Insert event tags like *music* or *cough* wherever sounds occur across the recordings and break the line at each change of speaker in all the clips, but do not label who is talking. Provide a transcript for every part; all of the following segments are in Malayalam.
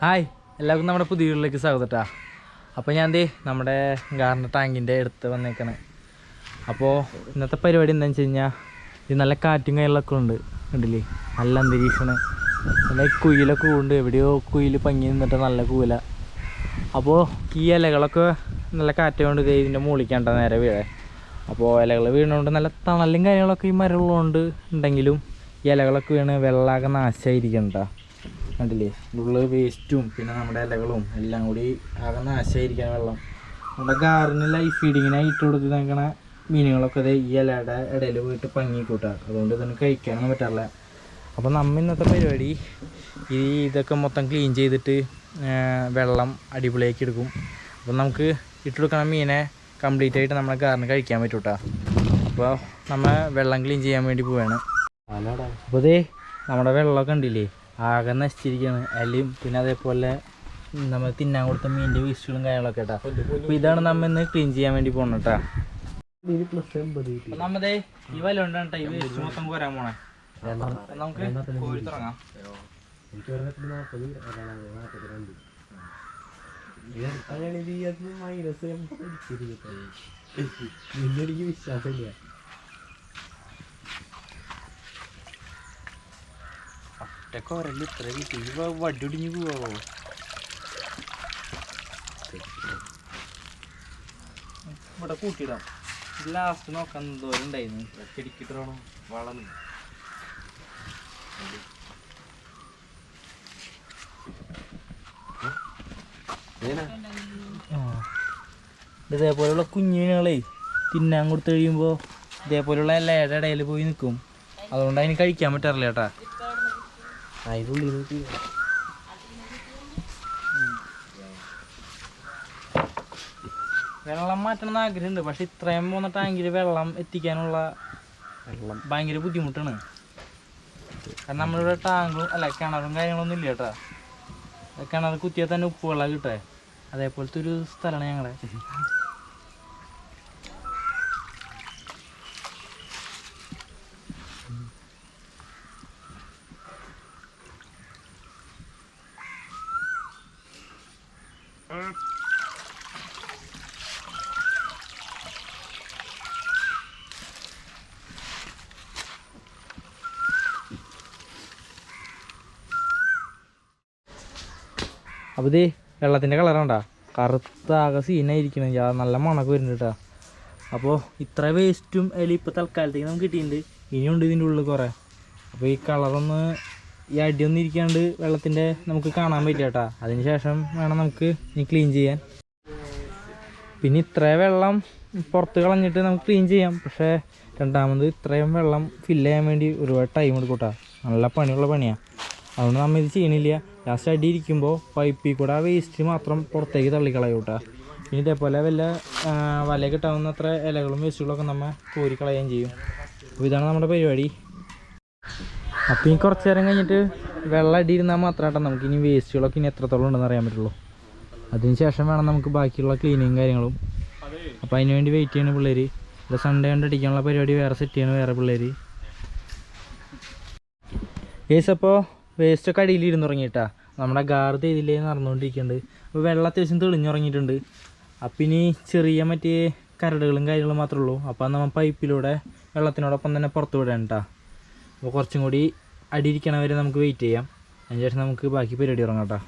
ഹായ് എല്ലാവർക്കും നമ്മുടെ പുതിയ വീട്ടിലേക്ക് സ്വാഗതട്ടാ അപ്പോൾ ഞാൻ ദേ നമ്മുടെ ഗാർഡൻ ടാങ്കിന്റെ അടുത്ത് വന്നേക്കണേ. അപ്പോൾ ഇന്നത്തെ പരിപാടി എന്താണെന്ന് വെച്ച് കഴിഞ്ഞാൽ ഇത് നല്ല കാറ്റും കയ്യിലൊക്കെ ഉണ്ട് കണ്ടില്ലേ? നല്ല അന്തരീക്ഷമാണ് നല്ല കുയിലൊക്കെ ഉണ്ട് എവിടെയോ കുയിൽ പങ്ങി നിന്നിട്ട് നല്ല കൂല അപ്പോൾ ഈ ഇലകളൊക്കെ നല്ല കാറ്റ് കൊണ്ട് ഇതിന്റെ മൂളിക്കണ്ട നേരെ വീഴേ. അപ്പോൾ ഇലകൾ വീണുകൊണ്ട് നല്ല തണലും കാര്യങ്ങളൊക്കെ ഈ മരമുള്ളതുകൊണ്ട് ഉണ്ടെങ്കിലും ഇലകളൊക്കെ വീണ് വെള്ളമാകെ നാശമായിരിക്കണ്ട കണ്ടില്ലേ? ഉള്ള വേസ്റ്റും പിന്നെ നമ്മുടെ ഇലകളും എല്ലാം കൂടി ആകെ നാശമായിരിക്കാൻ വെള്ളം. നമ്മുടെ ഗാർഡന് ലൈഫ് ഫീഡിങ്ങിനായി ഇട്ട് കൊടുത്ത് നിൽക്കണ മീനുകളൊക്കെ ദേ ഈ ഇലയുടെ ഇടയിൽ പോയിട്ട് പങ്ങിക്കൂട്ടുക അതുകൊണ്ട് ഇതൊന്നും കഴിക്കാനൊന്നും പറ്റാറില്ല. അപ്പോൾ നമ്മ ഇന്നത്തെ പരിപാടി ഈ ഇതൊക്കെ മൊത്തം ക്ലീൻ ചെയ്തിട്ട് വെള്ളം അടിപൊളിയാക്കി എടുക്കും. അപ്പം നമുക്ക് ഇട്ടെടുക്കണ മീനെ കംപ്ലീറ്റ് ആയിട്ട് നമ്മളെ ഗാർഡന് കഴിക്കാൻ പറ്റും കേട്ടോ അപ്പോൾ നമ്മൾ വെള്ളം ക്ലീൻ ചെയ്യാൻ വേണ്ടി പോവുകയാണ് അപ്പോൾ അതേ നമ്മുടെ വെള്ളമൊക്കെ ഉണ്ടില്ലേ ആകെ നശിച്ചിരിക്കുകയാണ് ഇലയും പിന്നെ അതേപോലെ നമ്മൾ തിന്നാൻ കൊടുത്ത മീനിന്റെ വേസ്റ്റുകളും കാര്യങ്ങളൊക്കെ കേട്ടോ അപ്പോൾ ഇതാണ് നമ്മ ഇന്ന് ക്ലീൻ ചെയ്യാൻ വേണ്ടി പോകണം കേട്ടോ നമ്മതേ ഈ വല കേട്ടോ ഈ വേസ്റ്റ് മൊത്തം കോരാൻ പോണേ. നമുക്ക് കോരി തുടങ്ങാം.
എനിക്ക് വിശ്വാസമില്ല.
ഒറ്റക്കോരല്ല ഇത്ര കിട്ടി. വടിയൊടിഞ്ഞു പോവോ? ഇവിടെ കൂട്ടിയിടാം. ലാസ്റ്റ് നോക്കാൻ എന്തോരം ഉണ്ടായിരുന്നു. ചെടിക്കിട്ടാണോ വളം. ഇതേപോലെയുള്ള കുഞ്ഞുങ്ങളെ തിന്നാൻ കൊടുത്തു കഴിയുമ്പോൾ ഇതേപോലെയുള്ള എല്ലാ ഇടയിൽ പോയി നിൽക്കും. അതുകൊണ്ട് അതിന് കഴിക്കാൻ പറ്റാറില്ല ചേട്ടാ
അതിനുള്ളിൽ നോക്കി
വെള്ളം മാറ്റണം എന്ന് ആഗ്രഹമുണ്ട്. പക്ഷെ ഇത്രയും പോകുന്ന ടാങ്കിൽ വെള്ളം എത്തിക്കാനുള്ള
വെള്ളം.
ഭയങ്കര ബുദ്ധിമുട്ടാണ്. കാരണം നമ്മളിവിടെ ടാങ്കും അല്ല കിണറും കാര്യങ്ങളൊന്നും ഇല്ല കേട്ടോ. കിണർ കുത്തിയാൽ തന്നെ ഉപ്പ് വെള്ളം കിട്ടേ അതേപോലത്തെ ഒരു സ്ഥലമാണ് ഞങ്ങളെ. *laughs* അപ്പോൾ ഇത് വെള്ളത്തിന്റെ കളറുണ്ടാ കറുത്ത ആകെ സീനായിരിക്കണം ഞാൻ നല്ല മണക്ക് വരുന്നുണ്ട് കേട്ടോ അപ്പോൾ ഇത്ര വേസ്റ്റും അതിൽ ഇപ്പോൾ തൽക്കാലത്തേക്ക് നമുക്ക് കിട്ടിയിട്ടുണ്ട്. ഇനിയുണ്ട് ഇതിന്റെ ഉള്ളിൽ കുറേ. അപ്പോൾ ഈ കളറൊന്ന് ഈ അടിയൊന്നും ഇരിക്കാണ്ട് വെള്ളത്തിന്റെ നമുക്ക് കാണാൻ പറ്റില്ല കേട്ടോ അതിന് ശേഷം വേണം നമുക്ക് ഇനി ക്ലീൻ ചെയ്യാൻ. പിന്നെ ഇത്ര വെള്ളം പുറത്ത് കളഞ്ഞിട്ട് നമുക്ക് ക്ലീൻ ചെയ്യാം. പക്ഷേ രണ്ടാമത് ഇത്രയും വെള്ളം ഫില്ല് ചെയ്യാൻ വേണ്ടി ഒരുപാട് ടൈം എടുക്കും കേട്ടോ നല്ല പണിയുള്ള പണിയാണ് അതുകൊണ്ട് നമ്മൾ ഇത് ചെയ്യണില്ല. ലാസ്റ്റ് അടി ഇരിക്കുമ്പോൾ പൈപ്പിൽ കൂടെ ആ വേസ്റ്റ് മാത്രം പുറത്തേക്ക് തള്ളിക്കളയൂട്ടാ ഇനി ഇതേപോലെ വല്ല വല കിട്ടാവുന്ന അത്ര ഇലകളും വേസ്റ്റുകളൊക്കെ നമ്മൾ കോരിക്കളയുകയും ചെയ്യും. അപ്പോൾ ഇതാണ് നമ്മുടെ പരിപാടി. അപ്പോൾ ഇനി കുറച്ച് നേരം കഴിഞ്ഞിട്ട് വെള്ളം അടി ഇരുന്നാൽ മാത്രമേ കേട്ടോ നമുക്ക് ഇനി വേസ്റ്റുകളൊക്കെ ഇനി എത്രത്തോളം ഉണ്ടെന്ന് അറിയാൻ പറ്റുള്ളൂ. അതിന് ശേഷം വേണം നമുക്ക് ബാക്കിയുള്ള ക്ലീനിങ് കാര്യങ്ങളും. അപ്പോൾ അതിന് വേണ്ടി വെയിറ്റ് ചെയ്യണ പിള്ളേർ ഇവിടെ സൺഡേ കൊണ്ട് അടിക്കാനുള്ള പരിപാടി വേറെ സെറ്റ് ചെയ്യണം വേറെ പിള്ളേർ കേസ് അപ്പോൾ വേസ്റ്റൊക്കെ അടിയിൽ ഇരുന്നുറങ്ങിയിട്ടാ നമ്മുടെ ഗാർഡ് ഇതിലേ നടന്നുകൊണ്ടിരിക്കുന്നുണ്ട് അപ്പോൾ വെള്ളം അത്യാവശ്യം തെളിഞ്ഞുറങ്ങിയിട്ടുണ്ട്. അപ്പം ഇനി ചെറിയ മറ്റേ കരടുകളും കാര്യങ്ങളും മാത്രമേ ഉള്ളൂ. അപ്പോൾ നമ്മൾ പൈപ്പിലൂടെ വെള്ളത്തിനോടൊപ്പം തന്നെ പുറത്ത് വിടാൻ കേട്ടോ അപ്പോൾ കുറച്ചും കൂടി അടിയിരിക്കണ വരെ നമുക്ക് വെയിറ്റ് ചെയ്യാം. അതിന് ശേഷം നമുക്ക് ബാക്കി പരിപാടി തുടങ്ങാം കേട്ടോ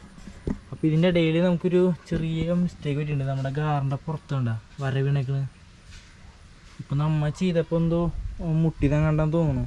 അപ്പോൾ ഇതിന്റെ ഇടയിൽ നമുക്കൊരു ചെറിയ മിസ്റ്റേക്ക് പറ്റിയിട്ടുണ്ട്. നമ്മുടെ ഗാറിന്റെ പുറത്തുണ്ടാ? വര വീണേക്കണ്. ഇപ്പം നമ്മൾ ചെയ്തപ്പോൾ എന്തോ മുട്ടിതങ്ങണ്ടെന്ന് തോന്നുന്നു.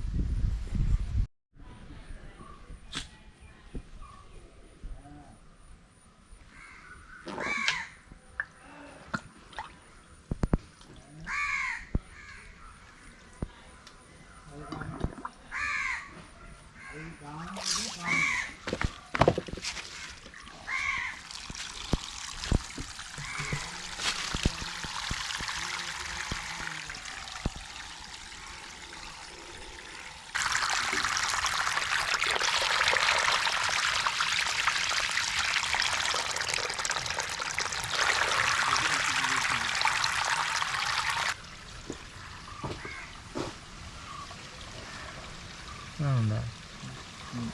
അങ്ങനെ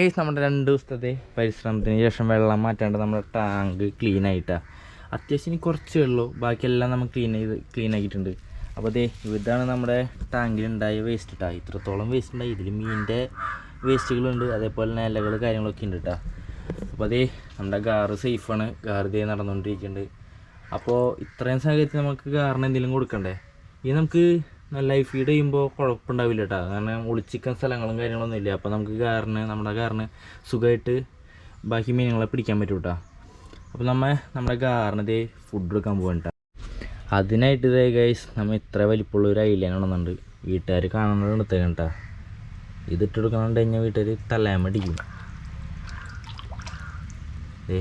കേസ് നമ്മുടെ രണ്ട് ദിവസത്തെ പരിശ്രമത്തിന് ശേഷം വെള്ളം മാറ്റാണ്ട് നമ്മുടെ ടാങ്ക് ക്ലീൻ ആയിട്ടാണ് അത്യാവശ്യം ഇനി കുറച്ചേ ഉള്ളൂ. ബാക്കിയെല്ലാം നമ്മൾ ക്ലീൻ ചെയ്ത് ക്ലീൻ ആക്കിയിട്ടുണ്ട്. അപ്പോൾ അതേ ഇതാണ് നമ്മുടെ ടാങ്കിലുണ്ടായ വേസ്റ്റ് ഇട്ടാ ഇത്രത്തോളം വേസ്റ്റ് ഉണ്ടായി. ഇതിൽ മീനിന്റെ വേസ്റ്റുകളുണ്ട് അതേപോലെ തന്നെ ഇലകൾ കാര്യങ്ങളൊക്കെ ഉണ്ട് കേട്ടോ അപ്പോൾ അതേ നമ്മുടെ ഗാറ് സേഫാണ്. ഗാറ് ഇതേ നടന്നുകൊണ്ടിരിക്കുന്നുണ്ട് അപ്പോൾ ഇത്രയും സാഹചര്യത്തിൽ നമുക്ക് ഗാറിന് എന്തെങ്കിലും കൊടുക്കണ്ടേ? ഇനി നമുക്ക് ലൈഫ് ഫീഡ് ചെയ്യുമ്പോൾ കുഴപ്പമുണ്ടാവില്ല കേട്ടോ കാരണം ഒളിച്ചിക്കാൻ സ്ഥലങ്ങളും കാര്യങ്ങളൊന്നും ഇല്ല. അപ്പോൾ നമുക്ക് ഗാറിന് നമ്മുടെ ഗാറിന് സുഖമായിട്ട് ബാക്കി മീനുകളെ പിടിക്കാൻ പറ്റും കേട്ടോ അപ്പോൾ നമ്മൾ നമ്മുടെ കാറിന് ഇതേ ഫുഡ് എടുക്കാൻ പോകാൻ കേട്ടോ അതിനായിട്ട് ഇതേ ഗൈസ് നമ്മൾ ഇത്ര വലിപ്പമുള്ള ഒരു ഐലൻഡ് ഉണ്ടെന്നുണ്ട് വീട്ടുകാർ കാണുന്നത് എടുത്തേക്കാം കേട്ടോ ഇതിട്ട് കൊടുക്കണോണ്ട് കഴിഞ്ഞാൽ വീട്ടുകാർ തലയാമടിക്കും ഏ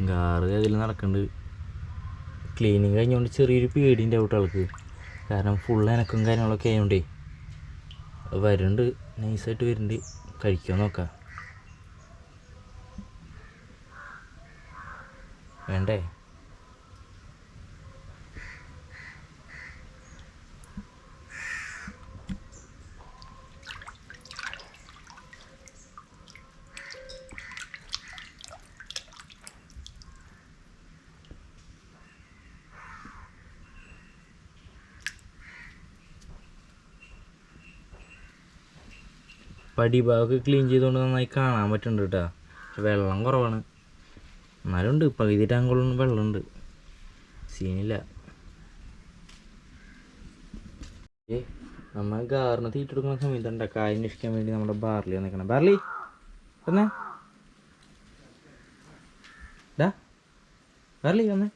ഗാറ് അതിൽ നടക്കുന്നുണ്ട് ക്ലീനിങ് കഴിഞ്ഞുകൊണ്ട് ചെറിയൊരു പേടിന്റെ ഔട്ട് ആൾക്ക് കാരണം ഫുൾ എനക്കും കാര്യങ്ങളൊക്കെ ആയതുകൊണ്ടേ വരുന്നുണ്ട് നൈസായിട്ട് വരുന്നുണ്ട്. കഴിക്കാൻ നോക്കാം. വേണ്ടേ? പടിഭാഗമൊക്കെ ക്ലീൻ ചെയ്തുകൊണ്ട് നന്നായി കാണാൻ പറ്റുന്നുണ്ട് കേട്ടോ പക്ഷെ വെള്ളം കുറവാണ്. എന്നാലും ഉണ്ട് പകുതി ടാങ്കോളം വെള്ളമുണ്ട്. സീനില്ല. നമ്മൾ ഗാറിന് തീറ്റ എടുക്കുന്ന സമയത്തുണ്ട? കായ അന്വേഷിക്കാൻ വേണ്ടി നമ്മുടെ ബാർലി വന്നേക്കണം ബാർലി വന്നേ. ഡാ ബാർലി വന്നേ.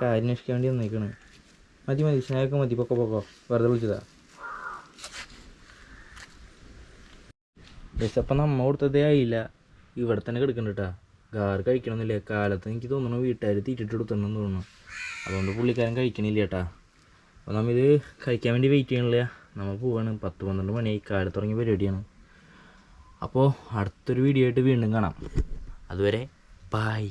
കായ അന്വേഷിക്കാൻ വേണ്ടി വന്നേക്കണേ മതി മതി സ്നേഹമൊക്കെ മതി. പൊക്കോ പൊക്കോ. വെറുതെ വിളിച്ചതാ. വിശപ്പം നമ്മ കൊടുത്തതേ ആയില്ല ഇവിടെ തന്നെ കിടക്കുന്നുണ്ട് കേട്ടോ ഗാർ കഴിക്കണമെന്നില്ല? കാലത്ത് എനിക്ക് തോന്നുന്നു വീട്ടുകാർ തീറ്റിട്ട് കൊടുത്തണമെന്ന് തോന്നുന്നു. അതുകൊണ്ട് പുള്ളിക്കാരൻ കഴിക്കണില്ല കേട്ടാ അപ്പോൾ നമ്മ ഇത് കഴിക്കാൻ വേണ്ടി വെയിറ്റ് ചെയ്യണില്ല? നമ്മൾ പോവാണ്. പത്ത് പന്ത്രണ്ട് മണിയായി. കാലത്ത് തുടങ്ങിയ പരിപാടിയാണ്. അപ്പോൾ അടുത്തൊരു വീഡിയോ ആയിട്ട് വീണ്ടും കാണാം. അതുവരെ ബായ്